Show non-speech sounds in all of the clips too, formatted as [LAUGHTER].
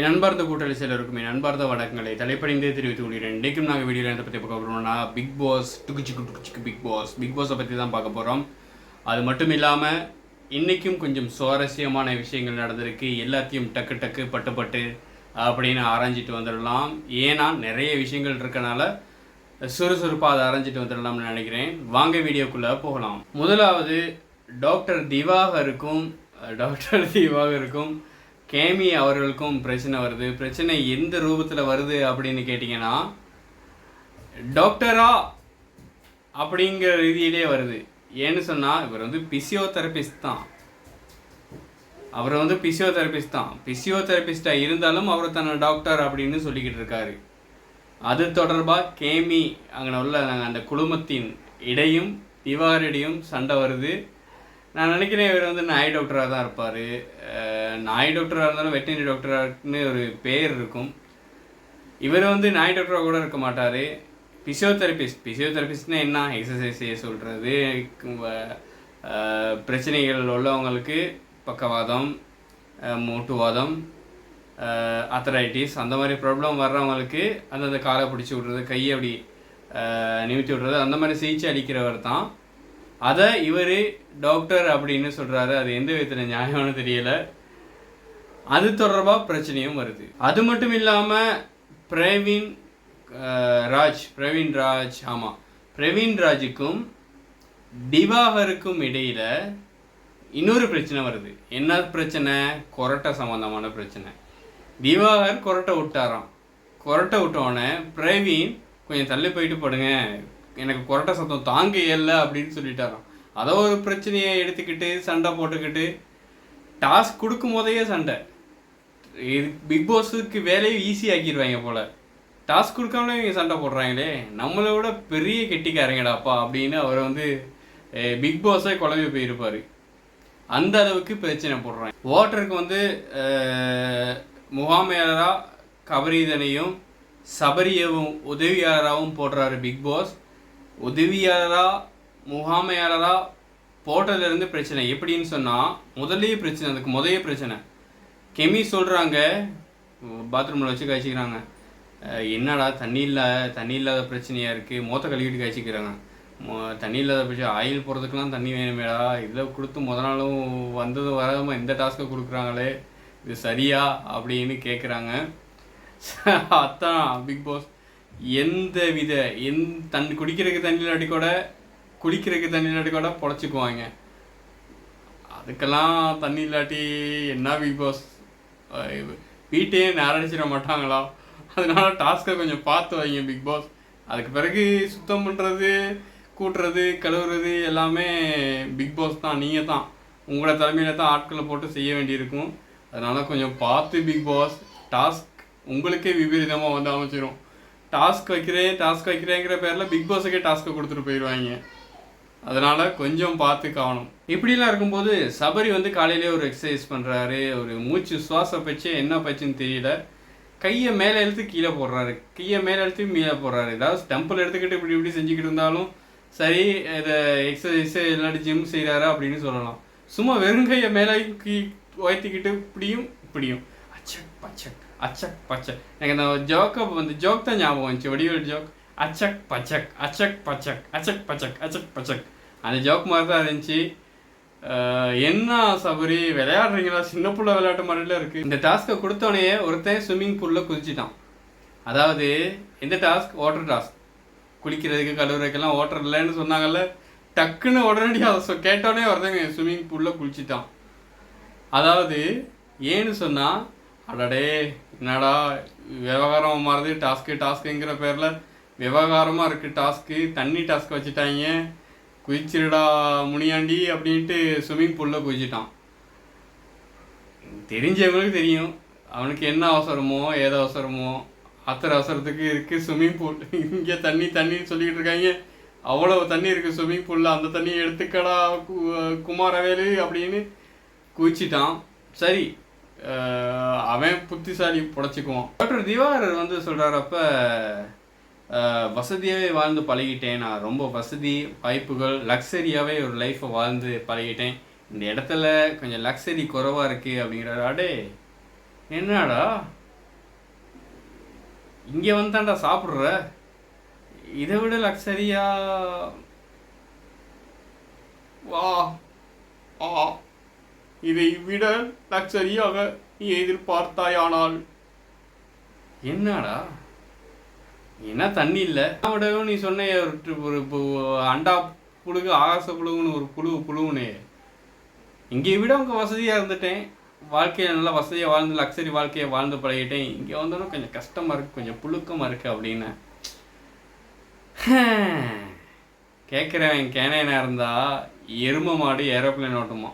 என் அன்பார்ந்த கூட்டணி சிலருக்கும் என் அன்பார்ந்த வணக்கங்களை தலைப்படைந்தே தெரிவித்துக் கொள்கிறேன். இன்றைக்கும் நாங்கள் வீடியோ எதை பற்றி பார்க்க போகிறோம்னா பிக் பாஸ் டுக்குச்சிக்கு டுக்குச்சிக்கு பிக் பாஸ் பிக் பாஸை பற்றி தான் பார்க்க போகிறோம் அது மட்டும் இல்லாமல் இன்றைக்கும் கொஞ்சம் சுவாரஸ்யமான விஷயங்கள் நடந்திருக்கு. எல்லாத்தையும் டக்கு டக்கு பட்டு பட்டு அப்படின்னு ஆராய்ஞ்சிட்டு வந்துடலாம். ஏன்னா நிறைய விஷயங்கள் இருக்கனால சுறுசுறுப்பாக அதை ஆராய்ஞ்சிட்டு வந்துடலாம்னு நினைக்கிறேன். வாங்க வீடியோக்குள்ளே போகலாம். முதலாவது டாக்டர் திவாகருக்கும் டாக்டர் திவாகருக்கும் கேமி அவர்களுக்கும் பிரச்சனை வருது. பிரச்சனை எந்த ரூபத்தில் வருது அப்படின்னு கேட்டிங்கன்னா டாக்டரா அப்படிங்கிற ரீதியிலே வருது. ஏன்னு சொன்னால் இவர் வந்து பிசியோதெரபிஸ்ட் தான். அவர் வந்து பிசியோதெரபிஸ்ட் தான். பிசியோதெரபிஸ்டாக இருந்தாலும் அவர் தன்னை டாக்டர் அப்படின்னு சொல்லிக்கிட்டு இருக்காரு. அது தொடர்பாக கேமி அங்கே உள்ள அந்த குழுமத்தின் இடையும் திவாரிடையும் சண்டை வருது. நான் நினைக்கிறேன் இவர் வந்து நாய் டாக்டராக தான் இருப்பார். நாய் டாக்டராக இருந்தாலும் வெட்டினரி டாக்டரான்னு ஒரு பேர் இருக்கும். இவர் வந்து நாய் டாக்டராக கூட இருக்க மாட்டார். பிசியோதெரபிஸ்ட் பிசியோதெரபிஸ்ட்னா என்ன? எக்ஸசைஸ் செய்ய சொல்கிறது பிரச்சனைகள் உள்ளவங்களுக்கு பக்கவாதம் மூட்டுவாதம் அத்தரைட்டிஸ் அந்த மாதிரி ப்ராப்ளம் வர்றவங்களுக்கு அந்தந்த காலை பிடிச்சி விட்றது கையை அப்படி நிமித்தி விட்றது அந்த மாதிரி சிகிச்சை அளிக்கிறவர் தான். அதை இவர் டாக்டர் அப்படின்னு சொல்கிறாரு அது எந்த விதத்தில் நியாயம்னு தெரியல. அது தொடர்பாக பிரச்சனையும் வருது. அது மட்டும் இல்லாமல் பிரவீன் ராஜ் பிரவீன் ராஜ் ஆமாம் பிரவீன் ராஜுக்கும் திவாகருக்கும் இடையில் இன்னொரு பிரச்சனை வருது. என்ன பிரச்சனை? கொரட்டை சம்மந்தமான பிரச்சனை. திவாகர் கொரட்டை விட்டாராம். கொரட்டை விட்டோடனே பிரவீன் கொஞ்சம் தள்ளி போயிட்டு படுங்க. எனக்கு கொரட்டை சத்தம் தாங்க இயல்ல அப்படின்னு சொல்லிட்டாராம். அதை ஒரு பிரச்சனையை எடுத்துக்கிட்டு சண்டை போட்டுக்கிட்டு டாஸ்க் கொடுக்கும் போதையே சண்டை. இது பிக் பாஸுக்கு வேலையை ஈஸி ஆக்கிடுவாங்க போல. டாஸ்க் கொடுக்காமலே இவங்க சண்டை போடுறாங்களே. நம்மளை விட பெரிய கெட்டிக்காரங்கடாப்பா அப்படின்னு அவர் வந்து பிக் பாஸே குழம்பி போயிருப்பார். அந்த அளவுக்கு பிரச்சனை போடுறாங்க. ஓட்டருக்கு வந்து முகாமையாளராக கபரீதனையும் சபரியவும் உதவியாளராகவும் போடுறாரு பிக் பாஸ். உதவியாளராக முகாமையாளராக போட்டதுலேருந்து பிரச்சனை. எப்படின்னு சொன்னால் முதல்லயே பிரச்சனை அதுக்கு முதலே பிரச்சனை. கெமி சொல்கிறாங்க பாத்ரூமில் வச்சு காய்ச்சிக்கிறாங்க. என்னடா தண்ணி இல்லை தண்ணி இல்லாத பிரச்சனையாக இருக்குது மூத்த கழுவிட்டு காய்ச்சிக்கிறாங்க. தண்ணி இல்லாத பிரச்சனை ஆயில் போகிறதுக்கெலாம் தண்ணி வேணுமேடா. இதில் கொடுத்து முத நாளும் வந்ததும் வராமல் இந்த டாஸ்க்கை கொடுக்குறாங்களே இது சரியா அப்படின்னு கேட்குறாங்க [LAUGHS] அதான் பிக் பாஸ் எந்த வித எந் தண்ணி குடிக்கிறதுக்கு தண்ணி இல்லாட்டி கூட குடிக்கிறதுக்கு தண்ணி இல்லாட்டி கூட பொழைச்சிக்குவாங்க அதுக்கெல்லாம் தண்ணி இல்லாட்டி என்ன பிக் பாஸ் வீட்டையே நேரடிச்சிட மாட்டாங்களா? அதனால டாஸ்க்கை கொஞ்சம் பார்த்து வைங்க பிக் பாஸ் அதுக்கு பிறகு சுத்தம் பண்ணுறது கூட்டுறது கழுவுறது எல்லாமே பிக் பாஸ் தான் நீங்கள் தான். உங்களோட தலைமையில் தான் ஆட்களை போட்டு செய்ய வேண்டியிருக்கும். அதனால் கொஞ்சம் பார்த்து பிக் பாஸ் டாஸ்க் உங்களுக்கே விபரீதமாக வந்து அமைச்சிடும் டாஸ்க் வைக்கிறேன் டாஸ்க் வைக்கிறேங்கிற பேரில் பிக் பாஸுக்கே டாஸ்க்கை கொடுத்துட்டு போயிடுவாங்க. அதனால் கொஞ்சம் பார்த்து காணும் இப்படிலாம் இருக்கும்போது சபரி வந்து காலையிலே ஒரு எக்ஸசைஸ் பண்ணுறாரு ஒரு மூச்சு சுவாச பச்சே என்ன பச்சுன்னு தெரியல. கையை மேலே எழுத்து கீழே போடுறாரு. கையை மேலே எழுத்து மேலே போடுறாரு. ஏதாவது ஸ்டம்பில் எடுத்துக்கிட்டு இப்படி இப்படி செஞ்சுக்கிட்டு இருந்தாலும் சரி இதை எக்ஸசைஸ் இல்லாட்டி ஜிம் செய்கிறாரு அப்படின்னு சொல்லலாம். சும்மா வெறும் கையை மேலே கீ உயர்த்திக்கிட்டு இப்படியும் இப்படியும். அச்சக் பச்சக். அச்சக் பச்சக். எனக்கு அந்த ஜோக்கை வந்து ஜோக் தான் ஞாபகம் வந்துச்சு. வடிவேல் ஜோக் அச்சக் பச்சக் அச்சக் பச்சக் அச்சக் பச்சக் அச்சக் பச்சக். அந்த ஜோக் மாதிரி தான் இருந்துச்சு. என்ன சபரி விளையாடுறீங்களா? சின்ன புள்ள விளையாட்டு மாதிரிலாம் இருக்குது இந்த டாஸ்க்கை கொடுத்தோடனே ஒருத்தன் ஸ்விம்மிங் பூல்ல குதிச்சிட்டான். அதாவது எந்த டாஸ்க் வாட்டர் டாஸ்க் குளிக்கிறதுக்கு கழுவுறதுக்கெல்லாம் வாட்டர் இல்லைன்னு சொன்னாங்கல்ல. டக்குன்னு உடனடியாக அதை சொ- கேட்டோடனே ஒருத்தங்க ஸ்விம்மிங் பூலில் குளிச்சிட்டான். அதாவது ஏன்னு சொன்னால் அடடே என்னடா விவகாரம் மாறுது டாஸ்க்கு டாஸ்க்குங்கிற பேரில் விவகாரமாக இருக்குது டாஸ்க்கு. தண்ணி டாஸ்க் வச்சுட்டாங்க. குதிச்சிருடா முனியாண்டி அப்படின்ட்டு ஸ்விம்மிங் பூலில் குதிச்சிட்டான் தெரிஞ்சவங்களுக்கு தெரியும். அவனுக்கு என்ன அவசரமோ ஏதோ அவசரமோ அத்தனை அவசரத்துக்கு இருக்குது ஸ்விம்மிங் பூல் இங்கே தண்ணி தண்ணின்னு சொல்லிக்கிட்டு இருக்காங்க. அவ்வளோ தண்ணி இருக்குது ஸ்விம்மிங் பூலில் அந்த தண்ணியை எடுத்துக்கடா குமாரவேலு அப்படின்னு குதிச்சிட்டான் சரி அவன் புத்திசாலி புடச்சிக்குவான். டாக்டர் திவாகர் வந்து சொல்கிறாரப்ப வசதியாகவே வாழ்ந்து பழகிட்டேன். நான் ரொம்ப வசதி வாய்ப்புகள் லக்ஸரியாகவே ஒரு லைஃப்பை வாழ்ந்து பழகிட்டேன். இந்த இடத்துல கொஞ்சம் லக்ஸரி குறைவாக இருக்குது அப்படிங்கிறாரு. அடே என்னடா? இங்கே வந்தாண்டா சாப்பிட்ற? இதை விட லக்ஸரியா வா ஆ இதை விட லக்ஸரியாக நீ எதிர்பார்த்தாயானால். என்னடா? என்ன தண்ணி இல்லை? விடவும் நீ சொன்ன ஒரு பு- அண்டா புழுகு ஆகாச புழுகுன்னு ஒரு புழு புழுவுனே. இங்கே விட அவங்க வசதியாக இருந்துட்டேன். வாழ்க்கையை நல்லா வசதியாக வாழ்ந்து லக்ஸரி வாழ்க்கையை வாழ்ந்து பழகிட்டேன். இங்கே வந்தோன்னா கொஞ்சம் கஷ்டமாக இருக்குது கொஞ்சம் புழுக்கமாக இருக்குது அப்படின்னு. கேட்குறவன் கேனையனாக இருந்தால் எரும மாடு ஏரோப்ளேன் ஓட்டுமா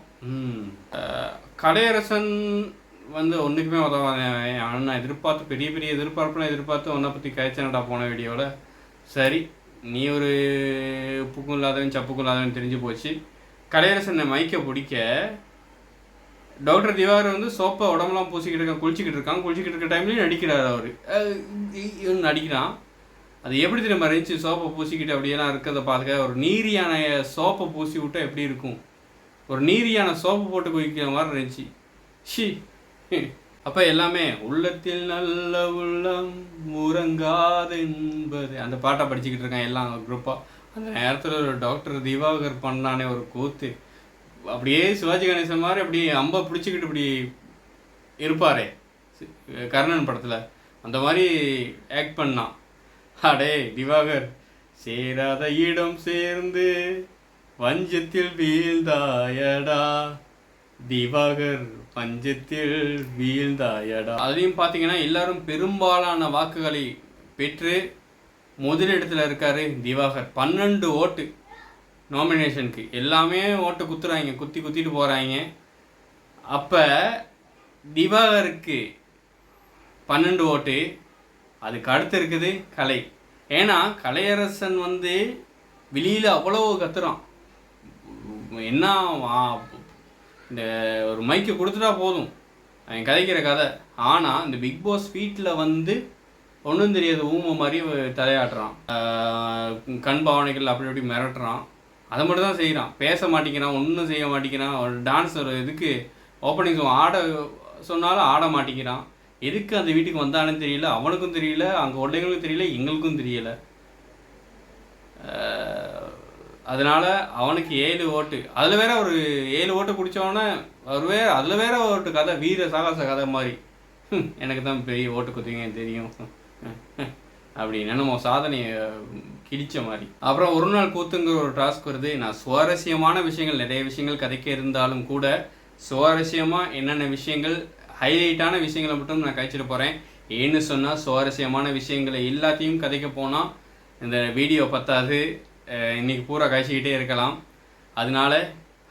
கலையரசன் வந்து ஒன்றுக்குமே உதவாதேன் ஆனால் நான் எதிர்பார்த்து பெரிய பெரிய எதிர்பார்ப்புலாம் எதிர்பார்த்து உன்னை பற்றி கழிச்சனடா போன வீடியோவில் சரி நீ ஒரு உப்புக்கும் இல்லாதவன் சப்புக்கும் இல்லாதவன் தெரிஞ்சு போச்சு. கலையரசனை மைக்க பிடிக்க டாக்டர் திவாகர் வந்து சோப்பை உடம்புலாம் பூசிக்கிட்டு இருக்கான் குளிச்சுக்கிட்டு இருக்கான். குளிச்சுக்கிட்டு இருக்க டைம்லேயும் நடிக்கிறார் அவர். நடிக்கிறான். அது எப்படி திரும்ப இருந்துச்சு? சோப்பை பூசிக்கிட்டு அப்படியெல்லாம் இருக்கிறத பார்த்துக்க ஒரு நீரியான சோப்பை பூசி விட்டால் எப்படி இருக்கும்? ஒரு நீரியான சோப்பு போட்டு குவிக்கிற மாதிரி இருந்துச்சு. ஷி அப்போ எல்லாமே உள்ளத்தில் நல்ல உள்ளம் உறங்காது என்பது. அந்த பாட்டை படிச்சுக்கிட்டு இருக்கான் எல்லாம் குரூப்பாக அந்த நேரத்தில் ஒரு டாக்டர் திவாகர் பண்ணானே ஒரு கூத்து. அப்படியே சிவாஜி கணேசன் மாதிரி அப்படியே அம்பை பிடிச்சிக்கிட்டு இப்படி இருப்பாரே. கர்ணன் படத்தில். அந்த மாதிரி ஆக்ட் பண்ணான். அடே திவாகர் சேராத இடம் சேர்ந்து வஞ்சத்தில் வீழ்ந்தாயடா. திவாகர் பஞ்சத்தில் வீழ்ந்தாயடா. அதுலேயும் பார்த்தீங்கன்னா எல்லாரும் பெரும்பாலான வாக்குகளை பெற்று முதலிடத்தில் இருக்காரு திவாகர். பன்னெண்டு ஓட்டு நாமினேஷனுக்கு எல்லாமே ஓட்டு குத்துறாங்க குத்தி குத்திட்டு போகிறாங்க அப்போ திவாகருக்கு பன்னெண்டு ஓட்டு. அதுக்கு அடுத்து இருக்குது கலை. ஏன்னா கலையரசன் வந்து வெளியில் அவ்வளோ கத்துறான். என்ன இந்த ஒரு மைக்கு கொடுத்துட்டா போதும். அவன் கதைக்கிற கதை. ஆனால் இந்த பிக் பாஸ் வீட்டில் வந்து ஒன்றும் தெரியாது ஊமை மாதிரி தலையாட்டுறான். கண் பாவனைகள் அப்படி அப்படி மிரட்டுறான். அதை மட்டும் தான் செய்கிறான் பேச மாட்டேங்கிறான் ஒன்றும் செய்ய மாட்டேங்கிறான். ஒரு டான்ஸ் ஒரு இதுக்கு ஓப்பனிங் ஆட சொன்னாலும் ஆட மாட்டேங்கிறான். எதுக்கு அந்த வீட்டுக்கு வந்தானு தெரியல அவனுக்கும் தெரியல அங்கே உள்ளவங்களுக்கும் தெரியல எங்களுக்கும் தெரியல. அதனால அவனுக்கு ஏழு ஓட்டு. அதில் வேற ஒரு ஏழு ஓட்டு பிடிச்சவொன்னே ஒரு வேற அதில் வேற ஒரு கதை வீர சாகச கதை மாதிரி. எனக்கு தான் பெரிய ஓட்டு குத்துவீங்க தெரியும். அப்படின்னு நம்ம சாதனையை கிழிச்ச மாதிரி. அப்புறம் ஒரு நாள் கூத்துங்கிற ஒரு டாஸ்க் வருது. நான் சுவாரஸ்யமான விஷயங்கள் நிறைய விஷயங்கள் கதைக்க இருந்தாலும் கூட சுவாரஸ்யமாக என்னென்ன விஷயங்கள் ஹைலைட்டான விஷயங்களை மட்டும் நான் கழிச்சிட்டு போகிறேன் ஏன்னு சொன்னால் சுவாரஸ்யமான விஷயங்களை எல்லாத்தையும் கதைக்க போனால் இந்த வீடியோ பத்தாது. இன்றைக்கி இன்னைக்கு பூரா கழிச்சிக்கிட்டே இருக்கலாம். அதனால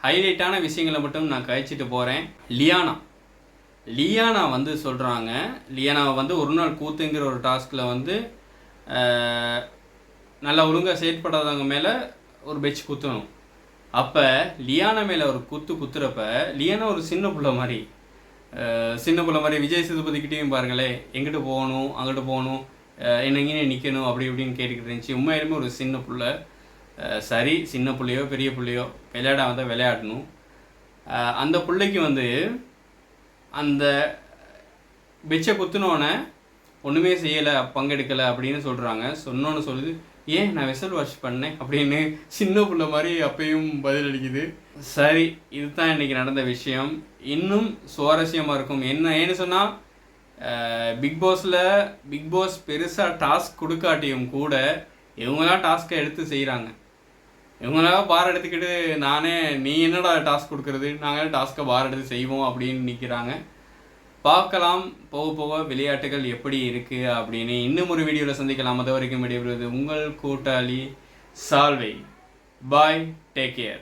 ஹைலைட்டான விஷயங்களை மட்டும் நான் கழிச்சிட்டு போகிறேன் லியானா. லியானா வந்து சொல்கிறாங்க லியானாவை வந்து ஒரு நாள் கூத்துங்கிற ஒரு டாஸ்கில் வந்து நல்லா ஒழுங்காக செயற்படாதவங்க மேலே ஒரு பெச் குத்தணும். அப்போ லியானா மேலே ஒரு குத்து குத்துறப்ப லியானா ஒரு சின்ன பிள்ளை மாதிரி சின்ன பிள்ளை மாதிரி விஜய் சேதுபதிக்கிட்டேயும் பாருங்களேன் எங்கிட்டு போகணும் அங்கிட்டு போகணும் என்ன இங்கே நிற்கணும் அப்படி இப்படின்னு கேட்டுக்கிட்டு இருந்துச்சு. உண்மையிலுமே ஒரு சின்ன பிள்ளை. சரி சின்ன பிள்ளையோ பெரிய பிள்ளையோ விளையாட வந்தால் விளையாடணும். அந்த பிள்ளைக்கு வந்து அந்த பிச்சை குத்துனோடனே ஒன்றுமே செய்யலை பங்கெடுக்கலை அப்படின்னு சொல்கிறாங்க சொன்னோன்னு சொல்லுது ஏன் நான் வெசல் வாஷ் பண்ணேன் அப்படின்னு சின்ன பிள்ளை மாதிரி அப்பயும் பதில் அளிக்குது. சரி இதுதான் இன்றைக்கி நடந்த விஷயம். இன்னும் சுவாரஸ்யமாக இருக்கும். என்ன ஏன்னு சொன்னால் பிக் பாஸில் பிக் பாஸ் பெருசாக டாஸ்க் கொடுக்காட்டியும் கூட இவங்களாம் டாஸ்க்கை எடுத்து செய்கிறாங்க இவங்களாக பார் எடுத்துக்கிட்டு நானே நீ என்னடா டாஸ்க் கொடுக்குறது? நாங்கள் டாஸ்க்கை பார் எடுத்து செய்வோம் அப்படின்னு நிற்கிறாங்க பார்க்கலாம் போக போக விளையாட்டுகள் எப்படி இருக்குது அப்படின்னு இன்னும் ஒரு வீடியோவில் சந்திக்கலாம். அது வரைக்கும் விடைபெறுவது உங்கள் கூட்டாளி சால்வை. Bye take care